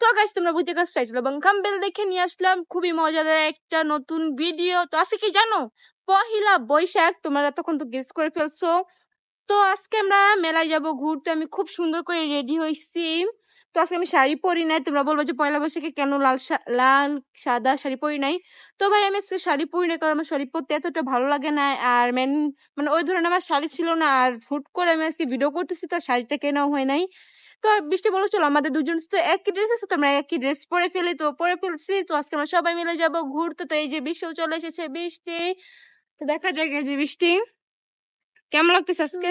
তো তোমরা বুঝতে এবং বেল দেখে নিয়ে আসলাম। খুবই মজাদার একটা নতুন ভিডিও তো, আজকে কি জানো? পহিলা বৈশাখ, তোমরা তখন তো গেস করে ফেলছো। তো, আজকে আমরা মেলায় যাব, ঘুরতে। আমি খুব সুন্দর করে রেডি হয়েছি। তো আজকে আমি শাড়ি পরি নাই। তোমরা বলব যে পয়লা বৈশাখে কেন লাল লাল, সাদা শাড়ি পরি নাই? তো ভাই আমি আজকে শাড়ি পরি নাই কারণ আমার শাড়ি পরতে এতটা ভালো লাগে না। আর মেন মানে ওই ধরনের আমার শাড়ি ছিল না। আর হুট করে আমি আজকে ভিডিও করতেছি তো শাড়িটা কেনাও হয় নাই। তো বৃষ্টি বলো, চলো আমাদের দুজন তো একই ড্রেস আছে, তো আমরা একই ড্রেস পরে ফেলি। তো পরে ফেলছি, তো আজকে আমরা সবাই মিলে যাব ঘুরতে। তো এই যে বৃষ্টিও চলে এসেছে বৃষ্টি। তো দেখা যায় যে বৃষ্টি। কেমন লাগতেছে আজকে?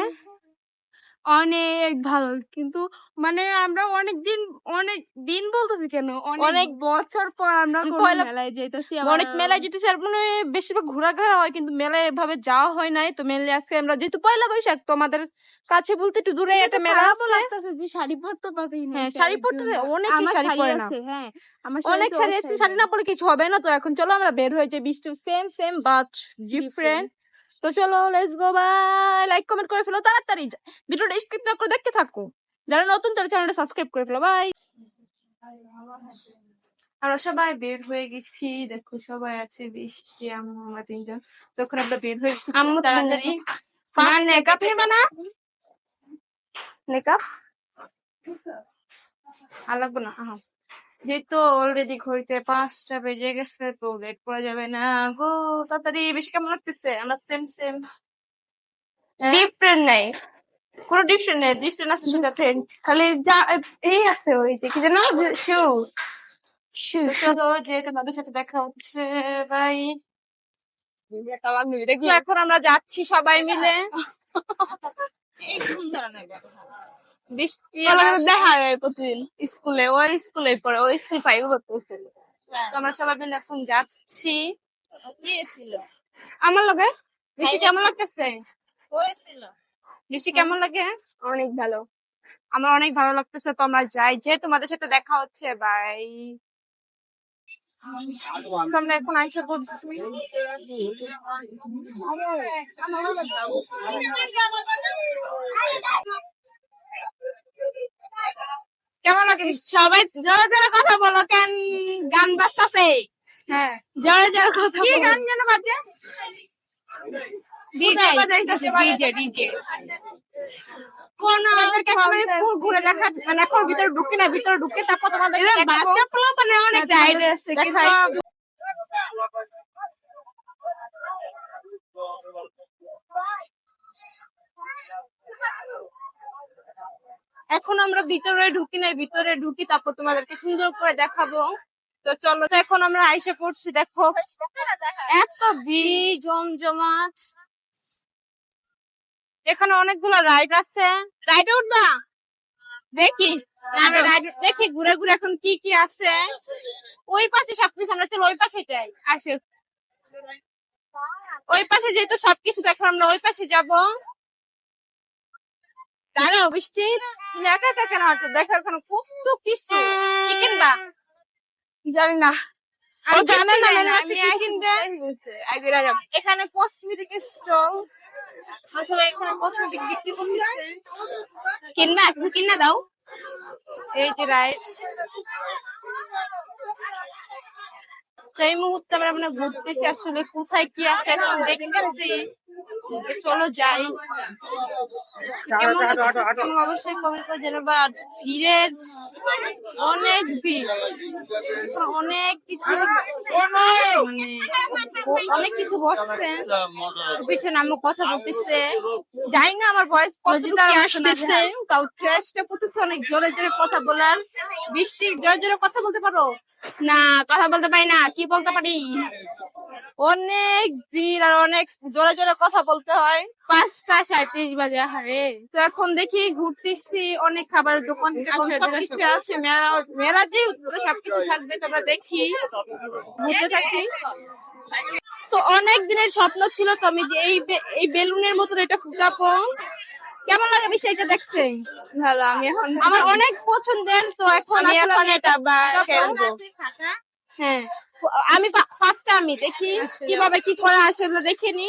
অনেক ভালো। কিন্তু মানে আমরা অনেক দিন অনেক দিন বলতেছি কেন? অনেক অনেক বছর পর আমরা মেলায় যাইতেছি অনেক মেলায় যেতেছে আর মানে বেশিরভাগ ঘোরাঘোরা হয় কিন্তু মেলায় এভাবে যাওয়া হয় নাই। তো মেলায় আজকে আমরা যেহেতু পয়লা বৈশাখ তো আমাদের কাছে বলতে একটু দূরে একটা মেলা আছে। যে শাড়ি পরতে পারি না হ্যাঁ, শাড়ি পরতে হয়, অনেকেই শাড়ি পরে না। হ্যাঁ আমার অনেক শাড়ি আছে শাড়ি না পরে কিছু হবে না তো। এখন চলো আমরা বের হয়ে যাই বৃষ্টি সেম সেম বাট ডিফারেন্ট তো চলো let's go bye like comment করে ফেলো তাড়াতাড়ি ভিডিওটা স্কিপ না করে দেখতে থাকো। যারা নতুন তারা চ্যানেলটা সাবস্ক্রাইব করে ফেলো বাই আমরা সবাই বের হয়ে গেছি দেখো সবাই আছে বৃষ্টি আম্মু আমরা তিনজন। তখন আমরা বের হয়ে গেছি আম্মু তাড়াতাড়ি আমার মেকআপ নেবা না? মেকআপ আর লাগবে না আহ। যেহেতু অলরেডি ঘড়িতে পাঁচটা বেজে গেছে তো লেট করা যাবে না গো। তাড়াতাড়ি বেশি কেমন লাগতেছে? আমরা সেম সেম ডিফারেন্ট নাই। কোনো ডিফারেন্ট নেই ডিফারেন্ট আছে শুধু ফ্রেন্ড খালি যা এই আছে ওই যে কি যেন? শু শু চলো যে তোমাদের সাথে দেখা হচ্ছে বাই দেখো এখন আমরা যাচ্ছি সবাই মিলে। বৃষ্টি আবার দেখা যায় প্রতিদিন স্কুলে ওই স্কুলে পড়ে ওই স্কুল ফাইভ আমরা সবাই মিলে এখন যাচ্ছি আমার লগে কেমন লাগতেছে বৃষ্টি কেমন লাগে অনেক ভালো আমার অনেক ভালো লাগতেছে তো আমরা যাই যে তোমাদের সাথে দেখা হচ্ছে বাই আমরা এখন আইসা করছি কেমন লাগে সবাই জোরে জোরে কথা বলো কেন গান বাজতাছে? হ্যাঁ। জোরে জোরে কথা কি গান যেন বাজে? কোন আমাদেরকে ঘুরে দেখা মানে এখন ভিতরে ঢুকি না ভিতরে ঢুকে তারপর তোমাদের বাচ্চা পোলা মানে অনেক আছে কিন্তু এখন আমরা ভিতরে ঢুকি নাই, ভিতরে ঢুকি তারপর তোমাদেরকে সুন্দর করে দেখাবো। তো চলো তো এখন আমরা আইসে পড়ছি, দেখো। এত ভিড়, জমজমাট। এখানে অনেকগুলো রাইড আছে। রাইডে উঠবা? দেখি। আমরা রাইড, দেখি ঘুরে ঘুরে এখন কি কি আছে। ওই পাশে সবকিছু, আমরা চলো ওই পাশে যাই। আসে। ওই পাশে যেহেতু সবকিছু দেখো আমরা ওই পাশে যাব। দাঁড়াও বৃষ্টি। তুমি একা একা কেন হাঁটো দেখো এখানে কত কিছু। কি কিনবা? জানি না। ও জানে না কি কিনবে? এখানে কসমেটিক স্টল সবাই এখানে কসমেটিক বিক্রি করতেছে। কিনবা? কিনা দাও। এই যে মুহূর্তে আমরা মানে ঘুরতেছি আসলে কোথায় কি আছে এখন দেখতেছি। চলো যাই। কেমন অবশ্যই কমেন্ট করে জানাবা। আর ভিড়ের অনেক ভিড়। অনেক কিছু মানে অনেক কিছু বসছে। পিছনে আমি কথা বলতেছে। জানি না আমার ভয়েস কতটুকু আসতেছে? তাও চেষ্টা করতেছে অনেক জোরে জোরে কথা বলার। বৃষ্টি জোরে জোরে কথা বলতে পারো? না কথা বলতে পারি না। কি বলতে পারি? অনেক ভিড় আর অনেক জোরে জোরে কথা বলতে হয়। পাঁচটা সাঁত্রিশ বাজে হারে তো এখন দেখি ঘুরতেছি অনেক খাবারের দোকান আছে সবকিছু আছে মেলা মেলা যে সবকিছু থাকবে তোমরা দেখি। ঘুরতে থাকি। তো অনেক দিনের স্বপ্ন ছিল তো আমি যে এই বে- এই বেলুনের মতন এটা ফুটাবো। কেমন লাগে বিষয়টা দেখতে? ভালো আমি এখন আমার অনেক পছন্দের তো এখন এখন এটা বা খেলব। হ্যাঁ। আমি ফার্স্টে আমি দেখি কীভাবে কি করা আছে ওগুলো দেখে নি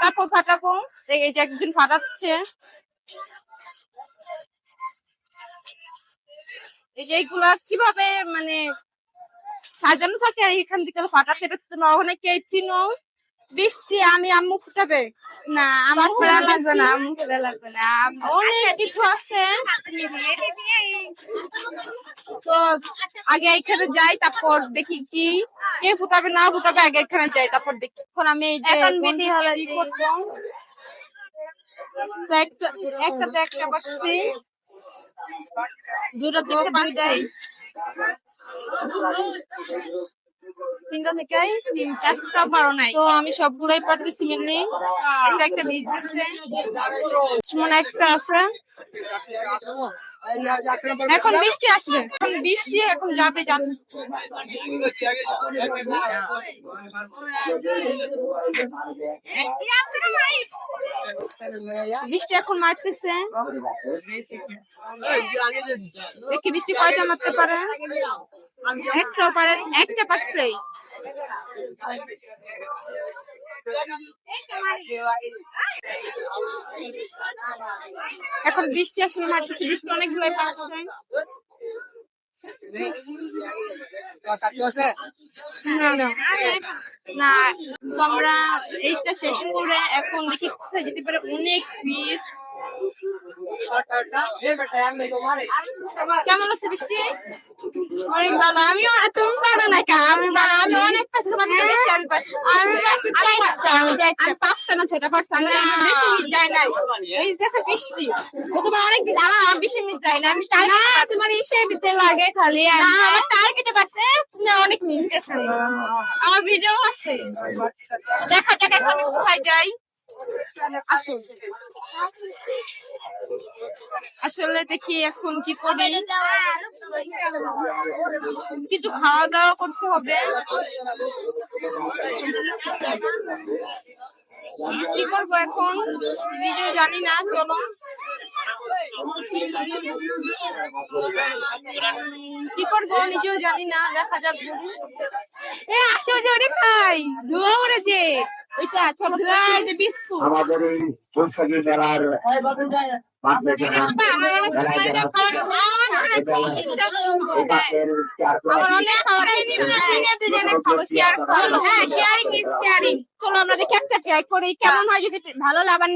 তারপর ফাটাবো। এই যে একজন ফাটাচ্ছে। এই যে এইগুলা কীভাবে মানে সাজানো থাকে আর এখান থেকে হঠাৎ এটা তো না। অনেকে চিনো বৃষ্টি আমি আম্মু ফুটাবে। না আমার খোলা লাগবে না আমার খোলা লাগবে না। অনেক কিছু আছে। তো আগে এখানে যাই তারপর দেখি কি কে ফুটাবে না ফুটাবে আগে এখানে যাই তারপর দেখি। এখন আমি এই যে এখন বিধি হলো কি যে- করব। তো একটা একটা একটা পাচ্ছি। দুটো থেকে দুইটাই। তিনটা থেকে পারো নাই। তো আমি সবগুলোই পারতেছি এটা একটা মিস দিচ্ছে মনে একটা আছে। এখন বৃষ্টি আসবে। এখন বৃষ্টি, এখন যাবে বৃষ্টি এখন মারতেছে। দেখি বৃষ্টি কয়টা মারতে পারে? একটাও পারে, একটা পারছে এখন বৃষ্টি আসলে মারতেছে, বৃষ্টি অনেকগুলো পারছে না না। না তো আমরা এইটা শেষ করে এখন দেখি কোথায় যেতে পারে অনেক ভিড়। কেমন আছে বৃষ্টি? অনেক ভালো। আমিও তুমি পারো না আমি আমি অনেক আমার ভিডিও আছে। দেখা যাক এখন কোথায় যাই। আসলে দেখি এখন কি করি? কিছু খাওয়া দাওয়া করতে হবে। কি করব এখন? নিজেও জানি না, চলো। কি করব? নিজেও জানি না, দেখা যাক। এ, আসো জোরে খাই ধোয়া উড়েছে। ওইটা চলো বিস্কুট। আমাদের এই বৈশাখী মেলার চলো আমরা দেখি একটা ট্রাই করি কেমন হয় যদি ভালো লাগার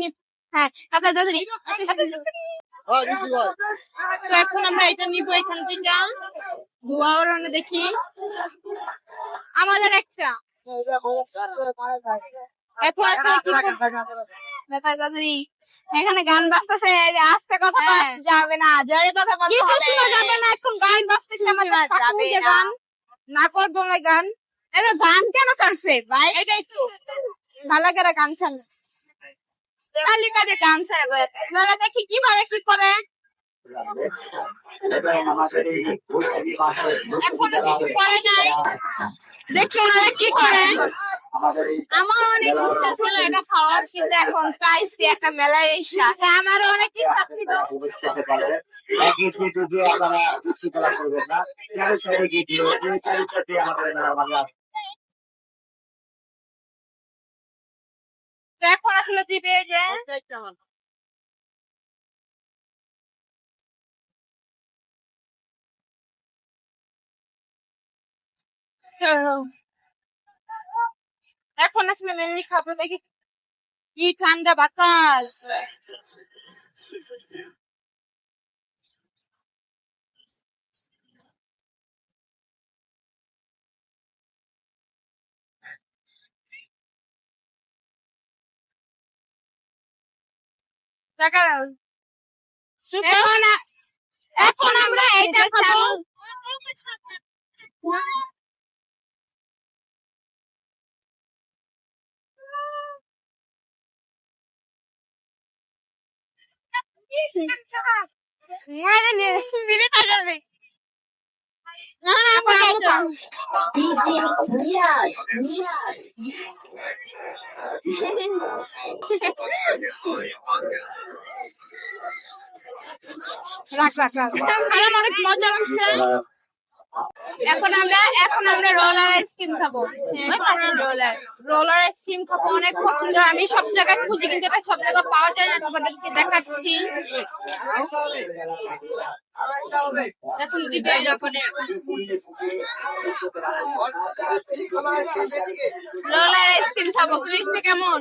হ্যাঁ দাদি তো এখন আমরা এটা নিবো এখান থেকে। ধোয়া ওড়ানো দেখি। আমাদের একটা। এখন গান বাজতেছে আস্তে কথা বলা যাবে না জোরে কথা বলতে শোনা যাবে না এখন গান বাজতেছে আমাদের গান। না করব গান। এটা গান কেন ছাড়ছে ভাই? এটা একটু। ভালো করে গান ছাড়লে খালি কাজে গান ছাড়বে। দেখি কীভাবে কি করে। এখনও কিছু করে নাই। দেখি ওনারা কি করে। আমার অনেক ইচ্ছা ছিল এটা খাওয়ার কিন্তু এখন পাইছি একটা মেলায় এসে। আমারও অনেক ইচ্ছা ছিল। বাংলা। তো এখন আসলে দিবে যে। এখন আসলে মেনলি খাব দেখি কি ঠান্ডা বাতাস। এখন এখন আমরা এটা খাব মানে নে- মিলে থাকবে। না, না, আমরা খাইতো। রাখ, রাখ, রাখ। আমার অনেক মজা লাগছে। এখন আমরা এখন আমরা রোলার আইসক্রিম খাব। রোলার রোলার আইসক্রিম খাব অনেক পছন্দ। আমি সব জায়গায় খুঁজি কিন্তু এটা সব জায়গায় পাওয়া যায় না তোমাদেরকে দেখাচ্ছি। এখন দিবে রোলার আইসক্রিম খাব। জিনিসটা কেমন?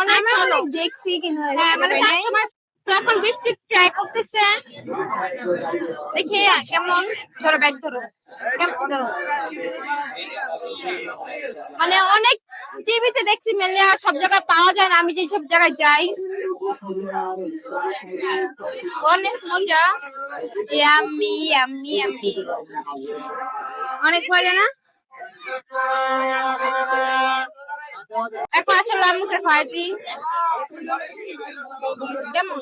অনেক দেখছি কিন্তু। হ্যাঁ মানে সবসময় এখন বৃষ্টি ট্রাই করতেছে। দেখি কেমন? ধরো ব্যাগ ধরো। মানে অনেক টিভিতে দেখছি মেলে আর সব জায়গায় পাওয়া যায় না। আমি যে সব জায়গায় যাই, অনেক মজা। Yummy yummy yummy. অনেক মজা না? এখন আসলে আম্মুকে খাওয়াই দিই। কেমন?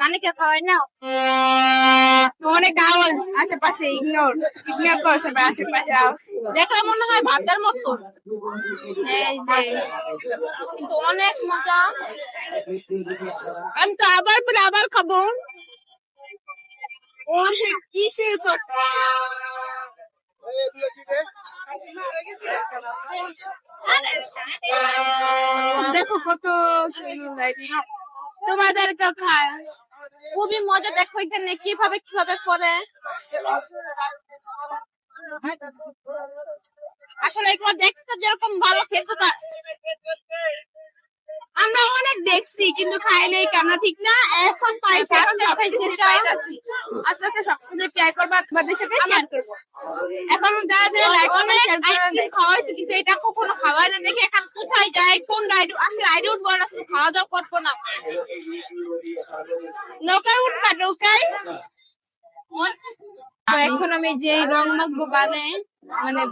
নানিকে খাওয়াই না অনেক আওয়াজ আশেপাশে ইগনোর ইগনোর করো সবাই, আশেপাশে আওয়াজ দেখলে মনে হয় ভাতের মতো। এই যে, কিন্তু অনেক মজা। আমি তো আবার পরে আবার খাব। অনেক কিসের কথা? দেখো কত তোমাদেরকে খায়। খুবই মজা। দেখো এখানে কীভাবে কীভাবে করে। আসলে এগুলো দেখতে যেরকম ভালো, খেতে আমরা অনেক দেখছি কিন্তু খাই নাই কেন? ঠিক না? এখন পাইছি এখন পাইছি আস্তে আস্তে সব ট্রাই করব আপনাদের সাথে শেয়ার করব। এখন যারা যারা লাইক অনেক আইসক্রিম খাওয়াইছে কিন্তু এটা কখনো না দেখে এখন কোথায় যায় কোন রাইড আজকে রাইডে উঠবো না শুধু খাওয়া দাওয়া করব না। নৌকায় উঠবা নৌকায়? এখন আমি যে রং মাখবো গানে মানে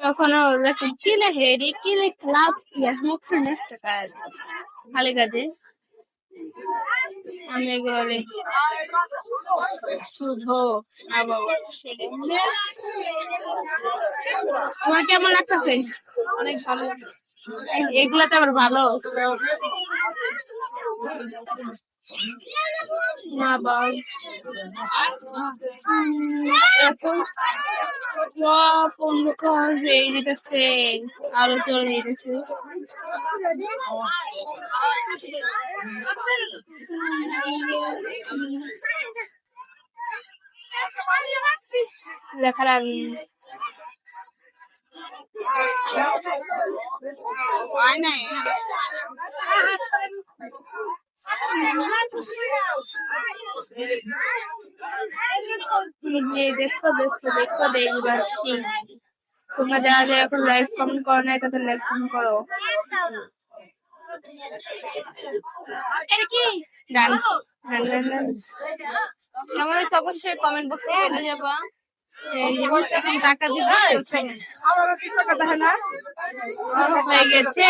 কখনো লেখে কি লেখে এটি কি লেখে লাভ মুখ নষ্ট কাজ খালি কাজে। আমি লিখি শুভ তোমার কেমন লাগতেছে? অনেক ভালো। এগুলাতে আবার ভালো। বাবা এখন অন্ধকার হয়ে যেতেছে আলো চলে যেতেছে। লেখার আর নাই। যে দেখো দেখো দেখো দেখবাসী তোমরা যারা যারা এখন লাইভ কমেন্ট করো নাই, তাদের লাইভ কমেন্ট করো। গান গান গান গান কেমন অবশ্যই কমেন্ট বক্সে এই যে টাকা দিবে হয়ে গেছে।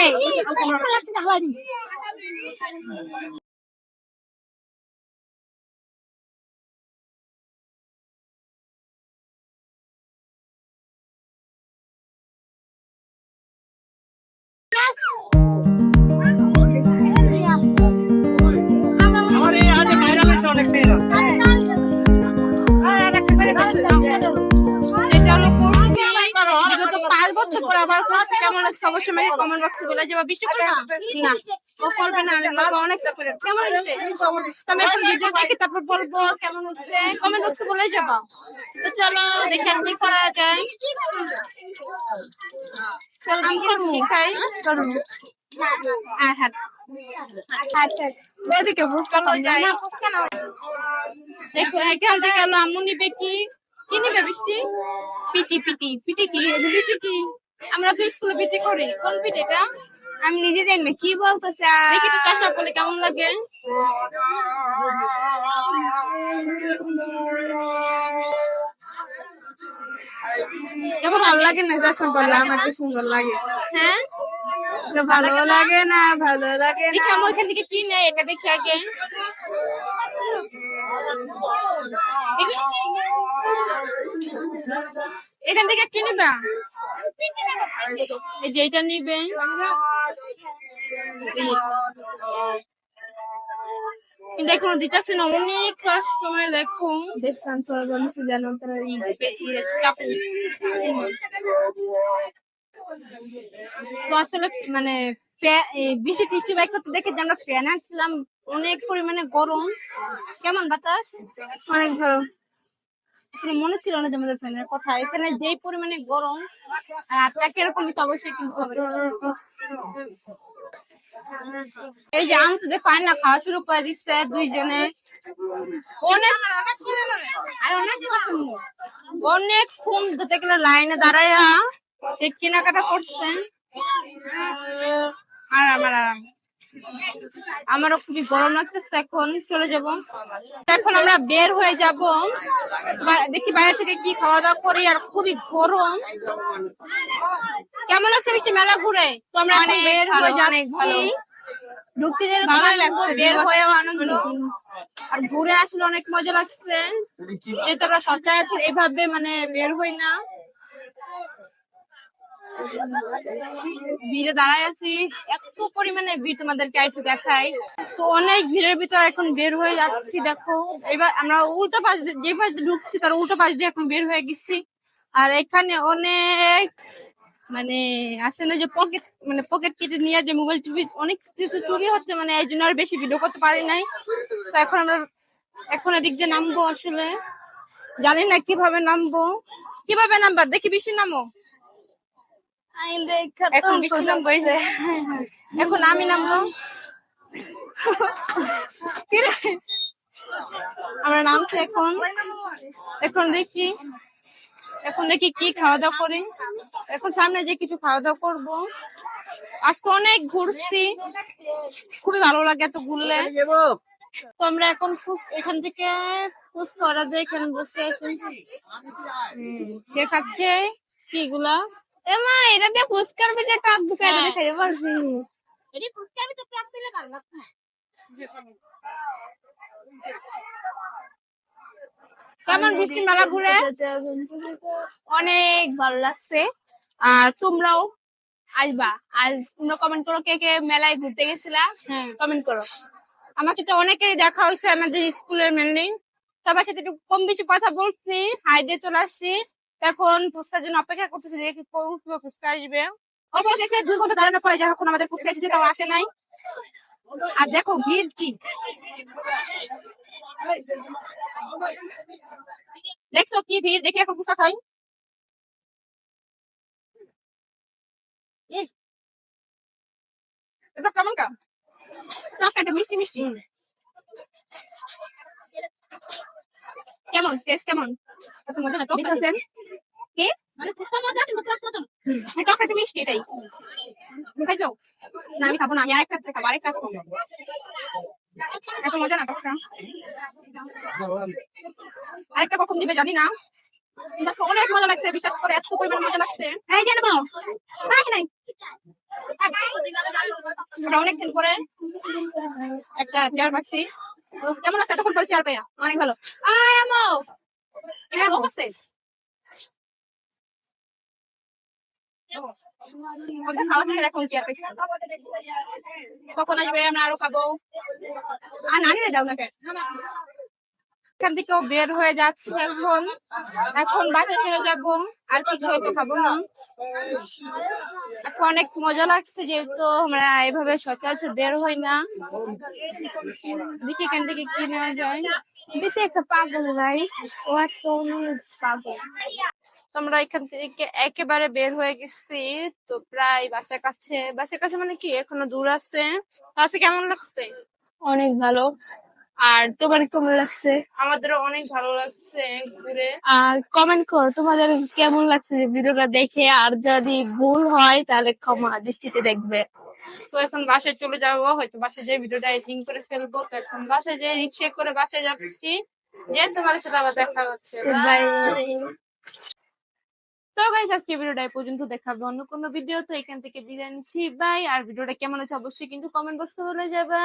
আমার পর কেমন লাগছে? অবশ্যই আমাকে কমেন্ট বক্সে বলে যাবা। বৃষ্টি করবে না? না। ও করবে না আমি বলব অনেকটা করে কেমন হচ্ছে তুমি এখন ভিডিও দেখে তারপর বলব কেমন হচ্ছে। কমেন্ট বক্সে বলে যাবা। তো চলো দেখেন কি করা যায়। চলো কি খাই। চলো। হ্যাঁ হ্যাঁ। ওদিকে ফুচকা হয়ে যায় না। ফুচকা না দেখো এখান থেকে হলো আম্মু নিবে কি? কি নিবে বৃষ্টি? পিটি পিটি। পিটি কি? পিটি কি? আমরা তো স্কুলে পিটি করি। কোন পিটি এটা? আমি নিজে জানি না। কি বলতেছে? দেখি তো চাষা বলে কেমন লাগে? দেখো ভালো লাগে না চাষা বললে আমার তো সুন্দর লাগে। হ্যাঁ? ভালো লাগে না ভালো লাগে না। আমি ওইখান থেকে কি নেই এটা দেখি আগে। এখান থেকে কি নিবা? এই যে এটা নিবে কিন্তু এখনও দিতেছে না অনেক কাস্টমার দেখো দেখছেন তোর মানুষ জানো তারা তো আসলে মানে বেশি টিস্যু ব্যাগ করতে দেখে যে আমরা ফ্যান আসছিলাম অনেক পরিমাণে গরম। কেমন বাতাস? অনেক ভালো। আসলে মনে ছিল না যে আমাদের ফ্যানের কথা। এখানে যেই পরিমাণে গরম আপনাকে এরকম তো অবশ্যই কিন্তু হবে। এই যে আনছে দেখো না, খাওয়া শুরু করে দিচ্ছে দুইজনে। অনেক আর অনেক পছন্দ। অনেকক্ষণ ধরতে গেলে লাইনে দাঁড়ায়া সে কেনাকাটা করছে। আরাম আরাম। আমারও খুবই গরম লাগতেছে এখন। চলে যাব। এখন আমরা বের হয়ে যাব। দেখি বাইরে থেকে কি খাওয়া দাওয়া করি। আর খুবই গরম। কেমন লাগছে মিষ্টি মেলা ঘুরে? তো আমরা এখন বের হয়ে যাচ্ছি। ভালো। ঢুকতে বের আনন্দ। আর ঘুরে আসলে অনেক মজা লাগছে। যেহেতু আমরা এভাবে মানে বের হই না। ভিড়ে দাঁড়ায় আছি। এত পরিমাণে ভিড় তোমাদেরকে একটু দেখাই। তো অনেক ভিড়ের ভিতর এখন বের হয়ে যাচ্ছি, দেখো। এবার আমরা উল্টো পাশ দিয়ে, যে পাশ দিয়ে ঢুকছি, তার উল্টো পাশ দিয়ে এখন বের হয়ে গেছি। আর এখানে অনেক মানে আছে না যে পকেট মানে পকেট কেটে নিয়ে যে মোবাইল টিভি অনেক কিছু চুরি হচ্ছে মানে এই জন্য আর বেশি ভিডিও করতে পারি নাই। তো এখন আমরা, এখন এদিক দিয়ে নামবো আসলে। জানি না কীভাবে নামবো। কীভাবে নামবা? দেখি বেশি নামো। এখন বৃষ্টি নামবো এখন আমি নামবো। আমরা নামছি এখন। এখন দেখি। এখন দেখি কি খাওয়া দাওয়া করি। এখন সামনে যে কিছু খাওয়া দাওয়া করব। আজকে অনেক ঘুরছি। খুবই ভালো লাগে এত ঘুরলে। তো আমরা এখন এখান থেকে ফুচকা অর্ডার দিয়ে এখানে বসে আছি সে খাচ্ছে। কি এগুলা? এমা এটা দিয়ে পুষ্কার ভিতরে টক ঢুকাই হ্যাঁ। পারবি। কেমন বৃষ্টি মেলা ঘুরে? অনেক ভালো লাগছে। আর তোমরাও আসবা। আর তোমরা কমেন্ট করো কে কে মেলায় ঘুরতে গেছিলা। হ্যাঁ। কমেন্ট করো। আমাকে তো অনেকেরই দেখা হয়েছে আমাদের স্কুলের মেনলি সবার সাথে একটু কম বেশি কথা বলছি। হাই দিয়ে চলে আসছি। এখন ফুচকার জন্য অপেক্ষা করতেছি দেখি কোন সময় ফুচকা আসবে। অবশেষে দুই ঘণ্টা দাঁড়ানোর পরে যখন আমাদের ফুচকা এসেছে তাও আসে নাই। আর দেখো ভিড় কি? দেখছ কি ভিড়? দেখি এখন ফুচকা খাই। এটা কেমন কা টক মিষ্টি মিষ্টি। কেমন? টেস্ট কেমন? না টক মানে ফুচকা মজা কিন্তু টক মজা টক একটা মিষ্টি এটাই খাইছো না আমি খাব না আমি আরেকটা খাব আরেকটা খাব। এত মজা না টকটা আরেকটা কখন দিবে জানি না। অনেক মজা লাগছে বিশ্বাস করে এত পরিমাণ মজা লাগছে। এই নাই নাই অনেকদিন পরে একটা চেয়ার পাচ্ছি কেমন আছে? এতক্ষণ পরে চেয়ার পাইয়া? অনেক ভালো। আয় আমো এটা খাওয়া আসবে আমরা আরও খাব আর নানি যাও না কেন এখান থেকেও বের হয়ে যাচ্ছে এখন। এখন বাসায় চলে যাব। আর কিছু হয়তো খাব না আজকে অনেক মজা লাগছে যেহেতু আমরা এভাবে সচরাচর বের হই না। দেখি এখান থেকে কি নেওয়া যায়। দিতে একটা পাগল গাইস ও একটা অনেক তোমরা এখান থেকে একেবারে বের হয়ে গেছি। তো প্রায় বাসার কাছে বাসার কাছে মানে কি? এখনও দূর আছে। কাছে কেমন লাগছে? অনেক ভালো। আর তোমার কেমন লাগছে? আমাদেরও অনেক ভালো লাগছে ঘুরে। আর কমেন্ট করো তোমাদের কেমন লাগছে ভিডিওটা দেখে? আর যদি ভুল হয় তাহলে ক্ষমা দৃষ্টিতে দেখবে। তো এখন বাসায় চলে যাব। হয়তো বাসায় যে ভিডিওটা এডিটিং করে ফেলব। তো এখন বাসায় যে রিক্সা করে বাসায় যাচ্ছি। যে তোমার সাথে আবার দেখা হচ্ছে। বাই তো গাইস আজকে ভিডিওটা এই পর্যন্ত। দেখাবো অন্য কোনো ভিডিও তো এখান থেকে বিদায় নিচ্ছি। বাই আর ভিডিওটা কেমন হয়েছে অবশ্যই কিন্তু কমেন্ট বক্সে বলে যাবা।